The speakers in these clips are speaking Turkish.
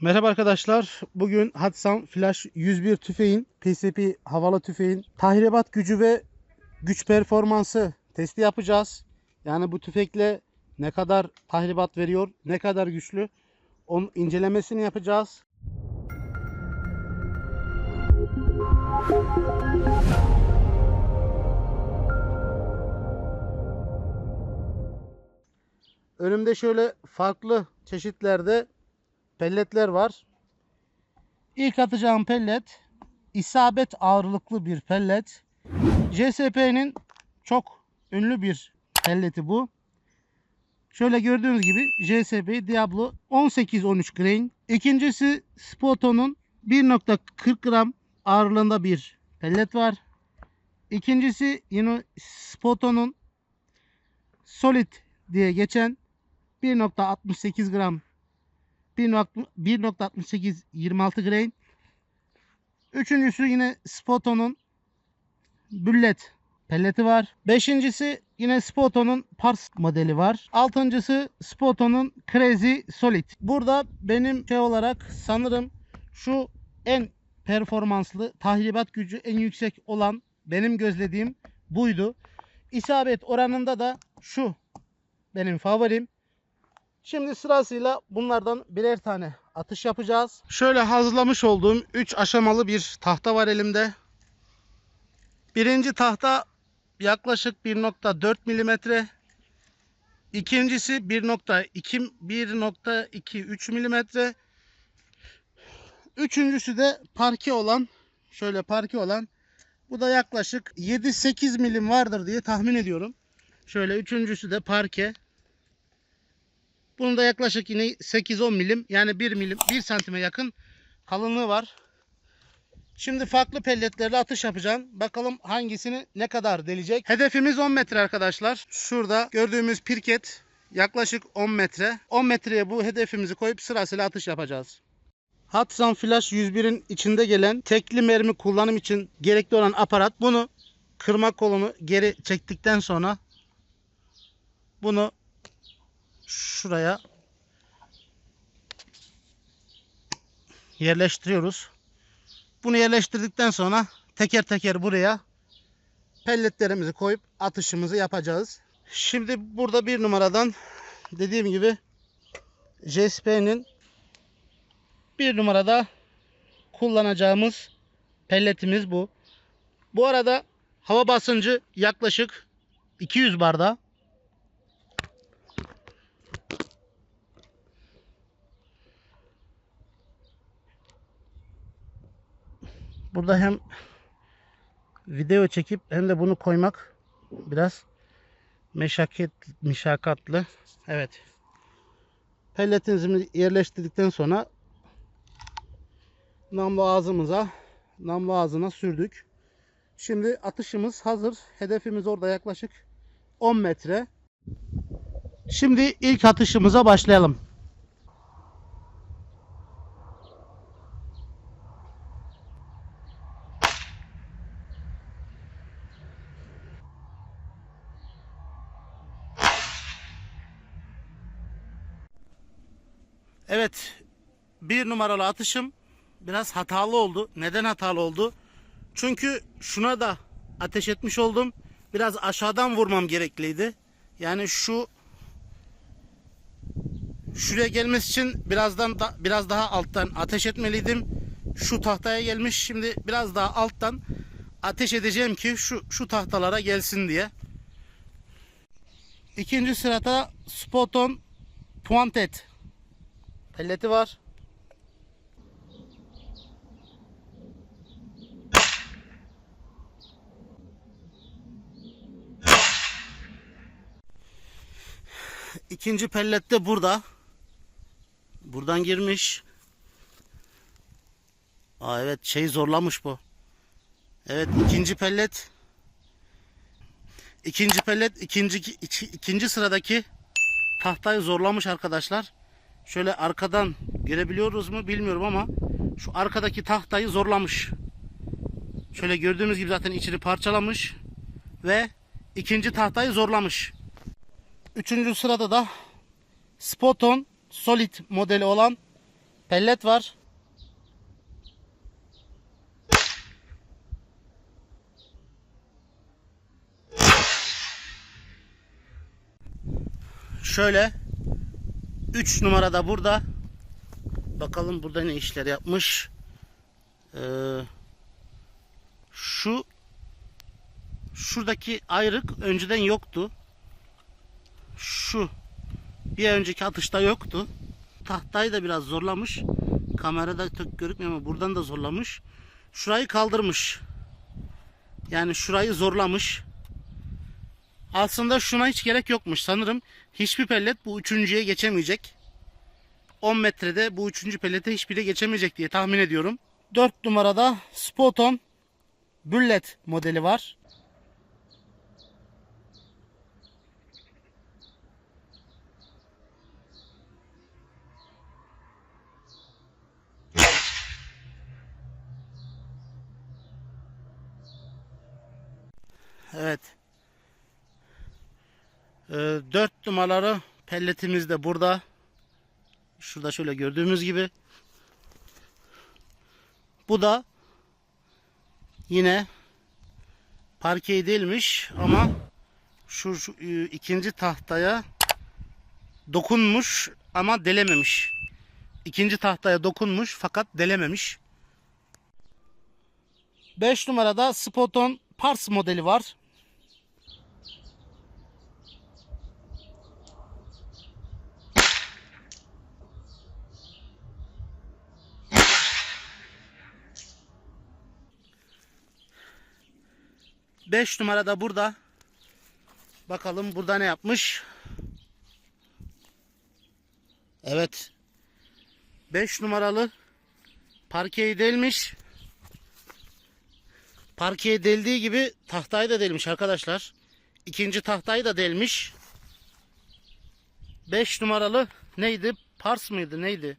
Merhaba arkadaşlar. Bugün Hatsan Flash 101 tüfeğin, PSP havalı tüfeğin tahribat gücü ve güç performansı testi yapacağız. Yani bu tüfekle ne kadar tahribat veriyor, ne kadar güçlü onun incelemesini yapacağız. Önümde şöyle farklı çeşitlerde pelletler var. İlk atacağım pellet isabet ağırlıklı bir pellet. JSP'nin çok ünlü bir pelleti bu. Şöyle gördüğünüz gibi JSP Diablo 18-13 grain. İkincisi Spoto'nun 1.40 gram ağırlığında bir pellet var. İkincisi yine Spoto'nun Solid diye geçen 1.68 gram 1.68 26 grain. Üçüncüsü yine Spoto'nun Bullet pelleti var. Beşincisi yine Spoto'nun Pars modeli var. Altıncısı Spoto'nun Crazy Solid. Burada benim şey olarak sanırım şu en performanslı tahribat gücü en yüksek olan benim gözlediğim buydu. İsabet oranında da şu benim favorim. Şimdi sırasıyla bunlardan birer tane atış yapacağız. Şöyle hazırlamış olduğum 3 aşamalı bir tahta var elimde. Birinci tahta yaklaşık 1.4 milimetre. İkincisi 1.2 1.23 milimetre. Üçüncüsü de parke olan şöyle parke olan bu da yaklaşık 7-8 milim vardır diye tahmin ediyorum. Şöyle üçüncüsü de parke. Bunun da yaklaşık yine 8-10 milim yani 1 milim 1 santime yakın kalınlığı var. Şimdi farklı pelletlerle atış yapacağım. Bakalım hangisini ne kadar delecek. Hedefimiz 10 metre arkadaşlar. Şurada gördüğümüz pirket yaklaşık 10 metre. 10 metreye bu hedefimizi koyup sırasıyla atış yapacağız. Hatsan Flash 101'in içinde gelen tekli mermi kullanım için gerekli olan aparat. Bunu kırma kolunu geri çektikten sonra bunu şuraya yerleştiriyoruz. Bunu yerleştirdikten sonra teker teker buraya pelletlerimizi koyup atışımızı yapacağız. Şimdi burada bir numaradan dediğim gibi JSP'nin bir numarada kullanacağımız pelletimiz bu. Bu arada hava basıncı yaklaşık 200 barda. Burada hem video çekip hem de bunu koymak biraz meşakkat, meşakkatli. Evet. Pelletimizi yerleştirdikten sonra namlu ağzımıza namlu ağzına sürdük. Şimdi atışımız hazır. Hedefimiz orada yaklaşık 10 metre. Şimdi ilk atışımıza başlayalım. Evet. Bir numaralı atışım biraz hatalı oldu. Neden hatalı oldu? Çünkü şuna da ateş etmiş oldum. Biraz aşağıdan vurmam gerekliydi. Yani şu şuraya gelmesi için birazdan da biraz daha alttan ateş etmeliydim. Şu tahtaya gelmiş. Şimdi biraz daha alttan ateş edeceğim ki şu şu tahtalara gelsin diye. İkinci sırada Spoton Pointed pelleti var. İkinci pellet de burada. Buradan girmiş. Aa evet şey zorlamış bu. Evet ikinci pellet. İkinci pellet ikinci iki- ikinci sıradaki tahtayı zorlamış arkadaşlar. Şöyle arkadan görebiliyoruz mu bilmiyorum ama şu arkadaki tahtayı zorlamış. Şöyle gördüğünüz gibi zaten içini parçalamış ve ikinci tahtayı zorlamış. Üçüncü sırada da Spoton Solid modeli olan Pellet var. Şöyle 3 numarada burada. Bakalım burada ne işler yapmış. Ee, şu şuradaki ayrık önceden yoktu. Şu bir önceki atışta yoktu. Tahtayı da biraz zorlamış. Kamerada çok görükmüyor ama buradan da zorlamış. Şurayı kaldırmış. Yani şurayı zorlamış. Aslında şuna hiç gerek yokmuş. Sanırım hiçbir pellet bu üçüncüye geçemeyecek. 10 metrede bu üçüncü pellete hiçbiri geçemeyecek diye tahmin ediyorum. 4 numarada Spoton Bullet modeli var. Evet. Ee, 4 numaralı pelletimiz de burada. Şurada şöyle gördüğümüz gibi. Bu da yine parkeyi değilmiş ama şu, şu e, ikinci tahtaya dokunmuş ama delememiş. İkinci tahtaya dokunmuş fakat delememiş. 5 numarada Spoton Pars modeli var. Beş numarada burada. Bakalım burada ne yapmış. Evet. 5 numaralı parkeyi delmiş. Parkeye deldiği gibi tahtayı da delmiş arkadaşlar. İkinci tahtayı da delmiş. 5 numaralı neydi? Pars mıydı neydi?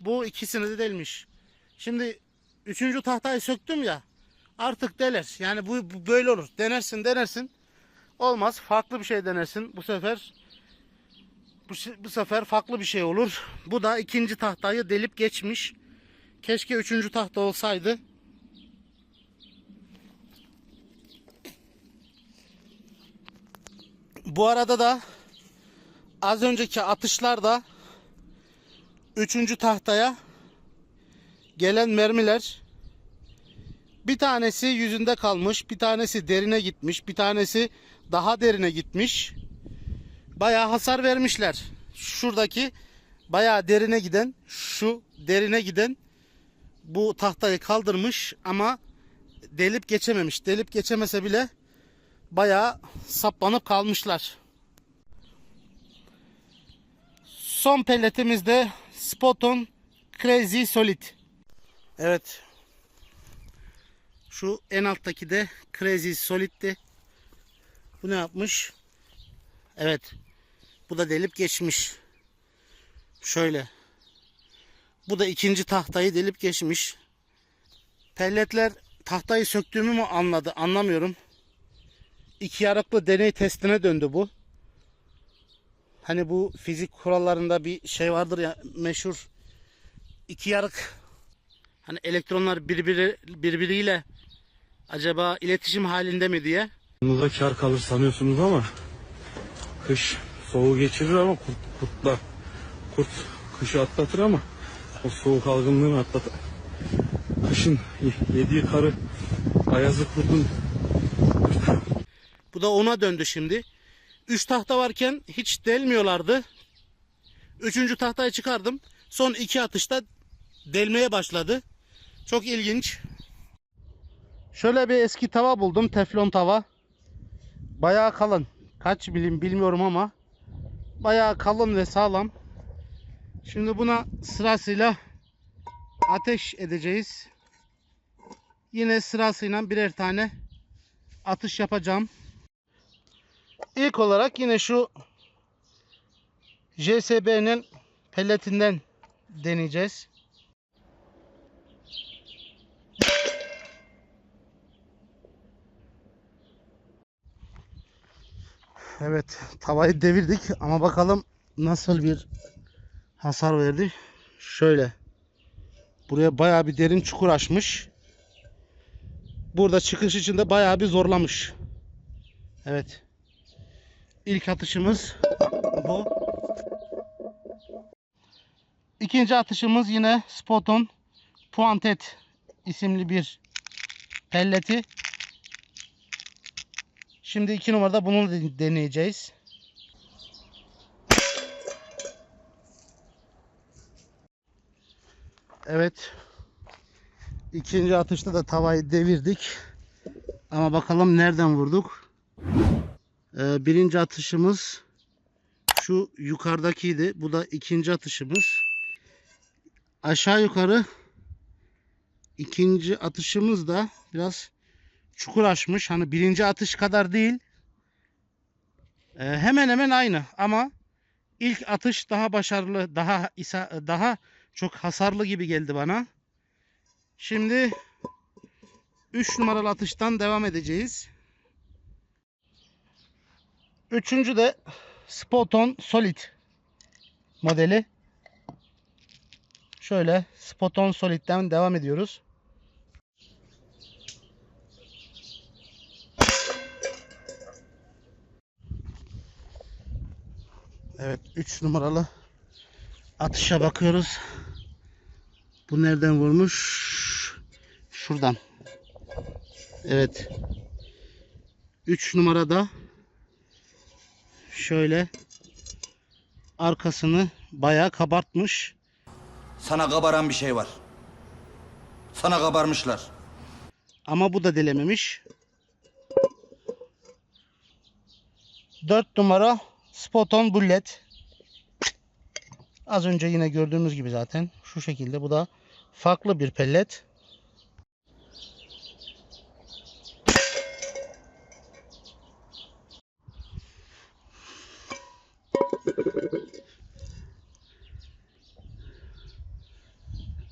Bu ikisini de delmiş. Şimdi üçüncü tahtayı söktüm ya. Artık deler. Yani bu, böyle olur. Denersin denersin. Olmaz. Farklı bir şey denersin. Bu sefer bu, bu sefer farklı bir şey olur. Bu da ikinci tahtayı delip geçmiş. Keşke üçüncü tahta olsaydı. Bu arada da az önceki atışlarda üçüncü tahtaya gelen mermiler bir tanesi yüzünde kalmış, bir tanesi derine gitmiş, bir tanesi daha derine gitmiş. Bayağı hasar vermişler. Şuradaki bayağı derine giden, şu derine giden bu tahtayı kaldırmış ama delip geçememiş. Delip geçemese bile bayağı saplanıp kalmışlar. Son pelletimiz de Spoton Crazy Solid. Evet. Şu en alttaki de Crazy Solid'ti. Bu ne yapmış? Evet. Bu da delip geçmiş. Şöyle. Bu da ikinci tahtayı delip geçmiş. Pelletler tahtayı söktüğümü mü anladı? Anlamıyorum. İki yarıklı deney testine döndü bu. Hani bu fizik kurallarında bir şey vardır ya meşhur iki yarık hani elektronlar birbiri birbiriyle acaba iletişim halinde mi diye. Yanınıza kar kalır sanıyorsunuz ama kış soğuğu geçirir ama kurt, kurtlar kurt kışı atlatır ama o soğuk algınlığını atlatır. Kışın ye- yediği karı ayazı kurtun Bu da ona döndü şimdi. Üç tahta varken hiç delmiyorlardı. Üçüncü tahtayı çıkardım. Son iki atışta delmeye başladı. Çok ilginç. Şöyle bir eski tava buldum. Teflon tava. Bayağı kalın. Kaç milim bilmiyorum ama. Bayağı kalın ve sağlam. Şimdi buna sırasıyla ateş edeceğiz. Yine sırasıyla birer tane atış yapacağım. İlk olarak yine şu JSB'nin pelletinden deneyeceğiz. Evet, tavayı devirdik ama bakalım nasıl bir hasar verdi. Şöyle. Buraya bayağı bir derin çukur açmış. Burada çıkış için de bayağı bir zorlamış. Evet. İlk atışımız bu. İkinci atışımız yine Spoton Puantet isimli bir pelleti. Şimdi iki numarada bunu de- deneyeceğiz. Evet. İkinci atışta da tavayı devirdik. Ama bakalım nereden vurduk. Ee, birinci atışımız şu yukarıdakiydi. Bu da ikinci atışımız. Aşağı yukarı ikinci atışımız da biraz çukur açmış. Hani birinci atış kadar değil. Ee, hemen hemen aynı ama ilk atış daha başarılı, daha daha çok hasarlı gibi geldi bana. Şimdi 3 numaralı atıştan devam edeceğiz. Üçüncü de Spoton Solid modeli. Şöyle Spoton Solid'den devam ediyoruz. Evet 3 numaralı atışa bakıyoruz. Bu nereden vurmuş? Şuradan. Evet. 3 numarada şöyle arkasını bayağı kabartmış. Sana kabaran bir şey var. Sana kabarmışlar. Ama bu da delememiş. 4 numara Spoton Bullet. Az önce yine gördüğümüz gibi zaten şu şekilde bu da farklı bir pellet.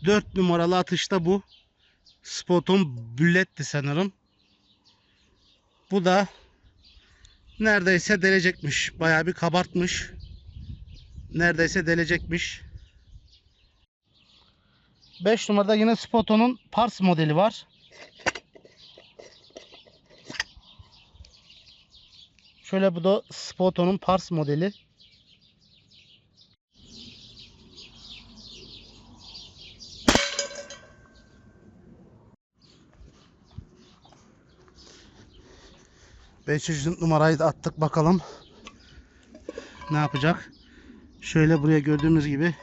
Dört numaralı atışta bu. Spoton Bullet'ti sanırım. Bu da neredeyse delecekmiş. Bayağı bir kabartmış. Neredeyse delecekmiş. 5 numarada yine Spoton'un Pars modeli var. Şöyle bu da Spoton'un Pars modeli. Beşinci numarayı da attık bakalım. Ne yapacak? Şöyle buraya gördüğümüz gibi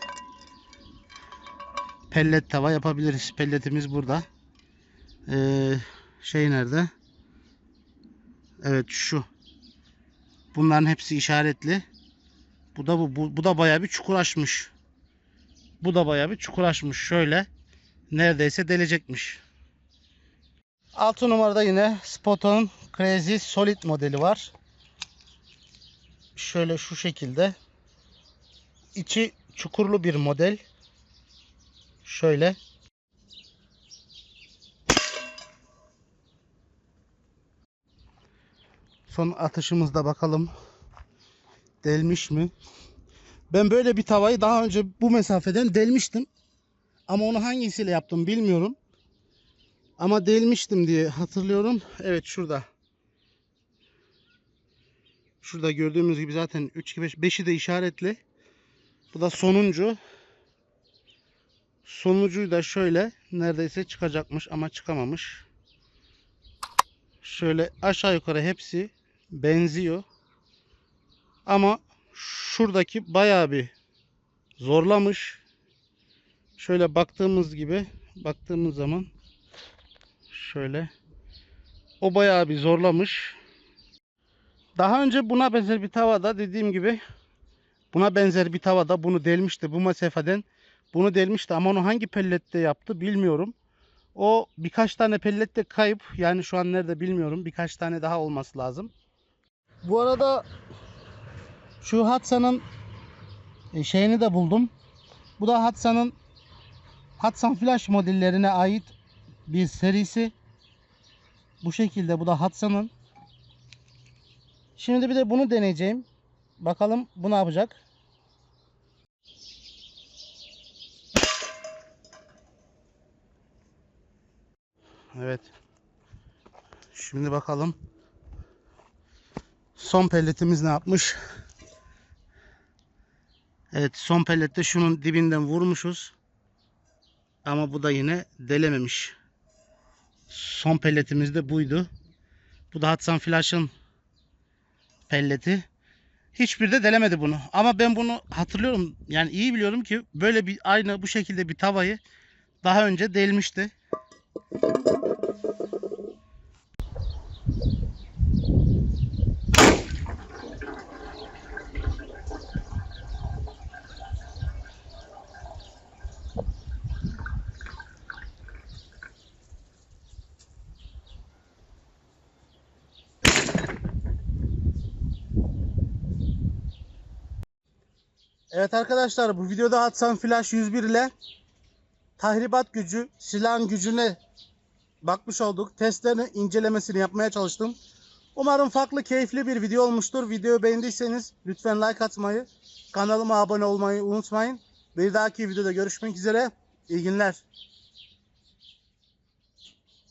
pellet tava yapabiliriz. Pelletimiz burada. Ee, şey nerede? Evet şu. Bunların hepsi işaretli. Bu da bu, bu, bu da bayağı bir çukur açmış. Bu da bayağı bir çukur açmış. Şöyle neredeyse delecekmiş. 6 numarada yine Spoton Crazy Solid modeli var. Şöyle şu şekilde. İçi çukurlu bir model. Şöyle. Son atışımızda bakalım delmiş mi? Ben böyle bir tavayı daha önce bu mesafeden delmiştim. Ama onu hangisiyle yaptım bilmiyorum. Ama delmiştim diye hatırlıyorum. Evet şurada. Şurada gördüğümüz gibi zaten 3 2 5 5'i de işaretli. Bu da sonuncu. Sonucuyu da şöyle neredeyse çıkacakmış ama çıkamamış. Şöyle aşağı yukarı hepsi benziyor. Ama şuradaki bayağı bir zorlamış. Şöyle baktığımız gibi baktığımız zaman şöyle o bayağı bir zorlamış. Daha önce buna benzer bir tavada dediğim gibi buna benzer bir tavada bunu delmişti bu mesafeden. Bunu delmişti ama onu hangi pellette yaptı bilmiyorum. O birkaç tane pellette kayıp. Yani şu an nerede bilmiyorum. Birkaç tane daha olması lazım. Bu arada şu Hatsa'nın e, şeyini de buldum. Bu da Hatsa'nın Hatsan Flash modellerine ait bir serisi. Bu şekilde bu da Hatsa'nın. Şimdi bir de bunu deneyeceğim. Bakalım bu ne yapacak. Evet. Şimdi bakalım. Son pelletimiz ne yapmış? Evet son pellette şunun dibinden vurmuşuz. Ama bu da yine delememiş. Son pelletimiz de buydu. Bu da Hatsan Flash'ın pelleti. Hiçbir de delemedi bunu. Ama ben bunu hatırlıyorum. Yani iyi biliyorum ki böyle bir aynı bu şekilde bir tavayı daha önce delmişti. Evet arkadaşlar bu videoda Hatsan Flash 101 ile tahribat gücü, silahın gücüne bakmış olduk. Testlerini, incelemesini yapmaya çalıştım. Umarım farklı, keyifli bir video olmuştur. Videoyu beğendiyseniz lütfen like atmayı, kanalıma abone olmayı unutmayın. Bir dahaki videoda görüşmek üzere. İyi günler.